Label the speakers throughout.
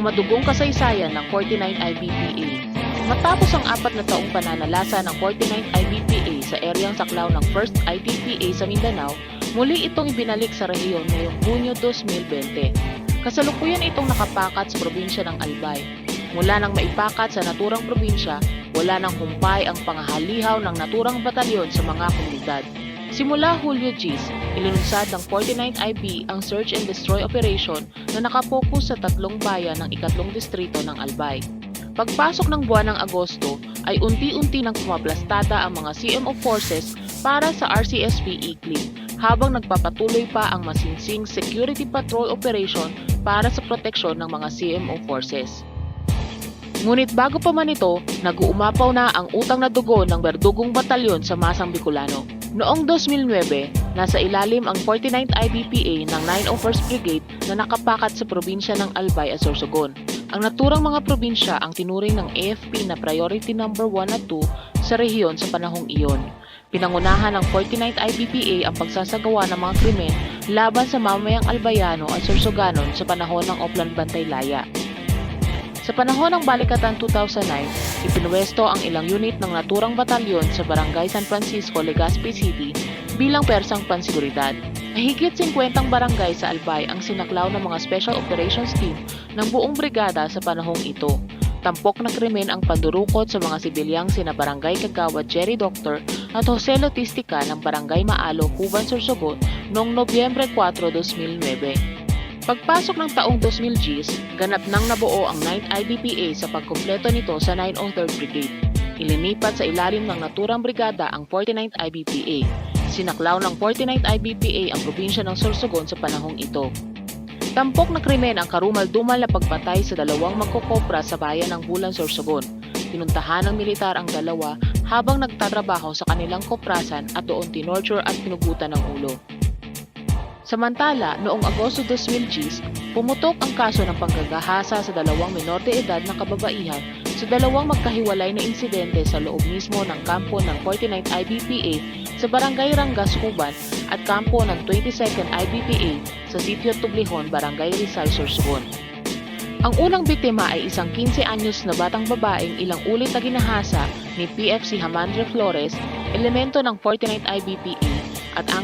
Speaker 1: madugong kasaysayan ng 49 IBPA. Matapos ang apat na taong pananalasa ng 49 IBPA sa eryang saklaw ng 1st IBPA sa Mindanao, muli itong ibinalik sa rehiyon ngayong Hunyo 2020. Kasalukuyan itong nakapakat sa probinsya ng Albay. Mula nang maipakat sa naturang probinsya, wala nang humpay ang pangahalihaw ng naturang batalyon sa mga komunidad. Simula Hulyo Gis, ilinunsad ng 49 IB ang search and destroy operation na nakapokus sa tatlong bayan ng ikatlong distrito ng Albay. Pagpasok ng buwan ng Agosto ay unti-unti nang pumaplastada ang mga CMO forces para sa RCSP Ikli habang nagpapatuloy pa ang masinsing security patrol operation para sa proteksyon ng mga CMO forces. Ngunit bago pa man ito, nag-uumapaw na ang utang na dugo ng Berdugong Batalyon sa Masang Bicolano. Noong 2009, nasa ilalim ang 49th IBPA ng 901st Brigade na nakapakat sa probinsya ng Albay at Sorsogon. Ang naturang mga probinsya ang tinuring ng AFP na priority number 1 at 2 sa rehiyon sa panahong iyon. Pinangunahan ng 49th IBPA ang pagsasagawa ng mga krimen laban sa mamayang Albayano at Sorsoganon sa panahon ng Oplan Bantay Laya. Sa panahon ng Balikatan 2009, ipinwesto ang ilang unit ng naturang batalyon sa Barangay San Francisco, Legazpi City bilang persang pansiguridad. Mahigit 50 barangay sa Albay ang sinaklaw ng mga Special Operations Team ng buong brigada sa panahong ito. Tampok na krimen ang pandurukot sa mga sibilyang sina Barangay Kagawad Jerry Doctor at Jose Lotistica ng Barangay Maalo, Cuban Sorsogon noong Nobyembre 4, 2009. Pagpasok ng taong 2000 Gs, ganap nang nabuo ang 9th IBPA sa pagkumpleto nito sa 903rd Brigade. Ilinipat sa ilalim ng naturang brigada ang 49th IBPA. Sinaklaw ng 49th IBPA ang probinsya ng Sorsogon sa panahong ito. Tampok na krimen ang karumal-dumal na pagpatay sa dalawang magkokopra sa bayan ng Bulan, Sorsogon. Pinuntahan ng militar ang dalawa habang nagtatrabaho sa kanilang koprasan at doon tinorture at pinugutan ng ulo. Samantala, noong Agosto 2000 Gs, pumutok ang kaso ng panggagahasa sa dalawang menor de edad na kababaihan sa dalawang magkahiwalay na insidente sa loob mismo ng kampo ng 49th IBPA sa Barangay Rangas, Cuban at kampo ng 22nd IBPA sa Sitio Tublihon, Barangay Rizal, Sorsogon. Ang unang biktima ay isang 15 anyos na batang babaeng ilang ulit na ginahasa ni PFC Hamandre Flores, elemento ng 49th IBPA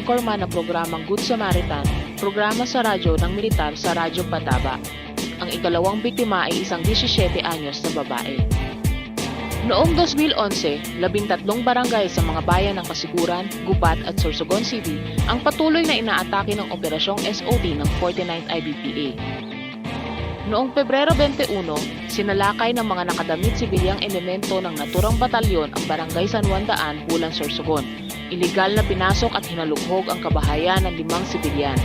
Speaker 1: anchorman ng programang Good Samaritan, programa sa radyo ng militar sa Radyo Pataba. Ang ikalawang biktima ay isang 17 anyos na babae. Noong 2011, labintatlong barangay sa mga bayan ng Kasiguran, Gubat at Sorsogon City ang patuloy na inaatake ng operasyong SOD ng 49th IBPA. Noong Pebrero 21, sinalakay ng mga nakadamit sibilyang elemento ng naturang batalyon ang Barangay San Juan Daan, Bulan Sorsogon. Iligal na pinasok at hinalughog ang kabahayan ng limang sibilyan.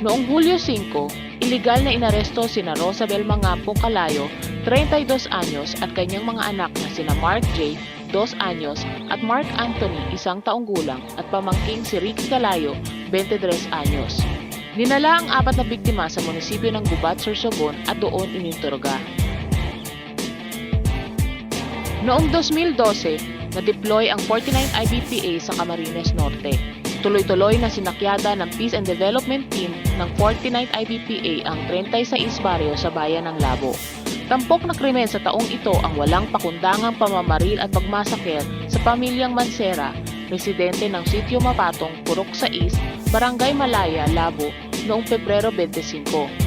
Speaker 1: Noong Hulyo 5, iligal na inaresto sina Rosabel Mangapo Calayo, 32 anyos at kanyang mga anak na sina Mark J., 2 anyos at Mark Anthony, isang taong gulang at pamangking si Ricky Calayo, 23 anyos. Dinala ang apat na biktima sa munisipyo ng Gubat, Sorsogon at doon ininterga. Noong 2012, na-deploy ang 49 IBPA sa Camarines Norte. Tuloy-tuloy na sinakyada ng Peace and Development Team ng 49 IBPA ang 36 baryo sa bayan ng Labo. Tampok na krimen sa taong ito ang walang pakundangang pamamaril at pagmasakit sa pamilyang Mansera, residente ng Sitio Mapatong, Purok sa East, Barangay Malaya, Labo, noong Pebrero 25.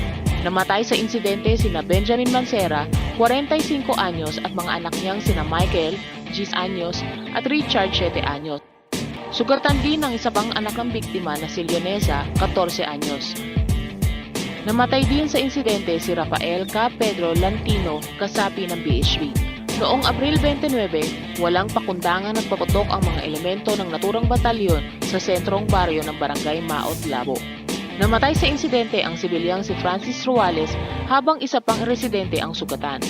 Speaker 1: Namatay sa insidente sina Benjamin Mansera, 45 anyos at mga anak niyang sina Michael, 10 anyos at Richard, 7 anyos. Sugatan din ng isa pang anak ng biktima na si Leonesa, 14 anyos. Namatay din sa insidente si Rafael K. Pedro Lantino, kasapi ng BHP. Noong Abril 29, walang pakundangan at paputok ang mga elemento ng naturang batalyon sa sentrong baryo ng Barangay Maot, Labo. Namatay sa insidente ang sibilyang si Francis Ruales habang isa pang residente ang sugatan.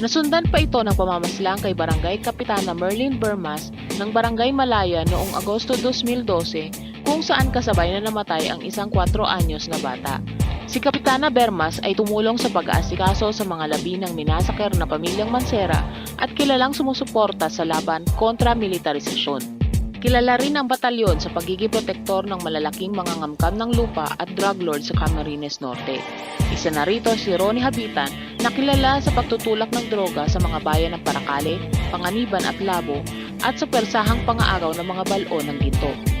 Speaker 1: Nasundan pa ito ng pamamaslang kay Barangay Kapitana Merlin Bermas ng Barangay Malaya noong Agosto 2012 kung saan kasabay na namatay ang isang 4 anyos na bata. Si Kapitana Bermas ay tumulong sa pag-aasikaso sa mga labi ng minasaker na pamilyang Mansera at kilalang sumusuporta sa laban kontra militarisasyon. Kilala rin ang batalyon sa pagiging protektor ng malalaking mga ngamkam ng lupa at drug lord sa Camarines Norte. Isa na rito si Ronnie Habitan na kilala sa pagtutulak ng droga sa mga bayan ng Paracale, Panganiban at Labo at sa persahang pangaaraw ng mga balon ng ginto.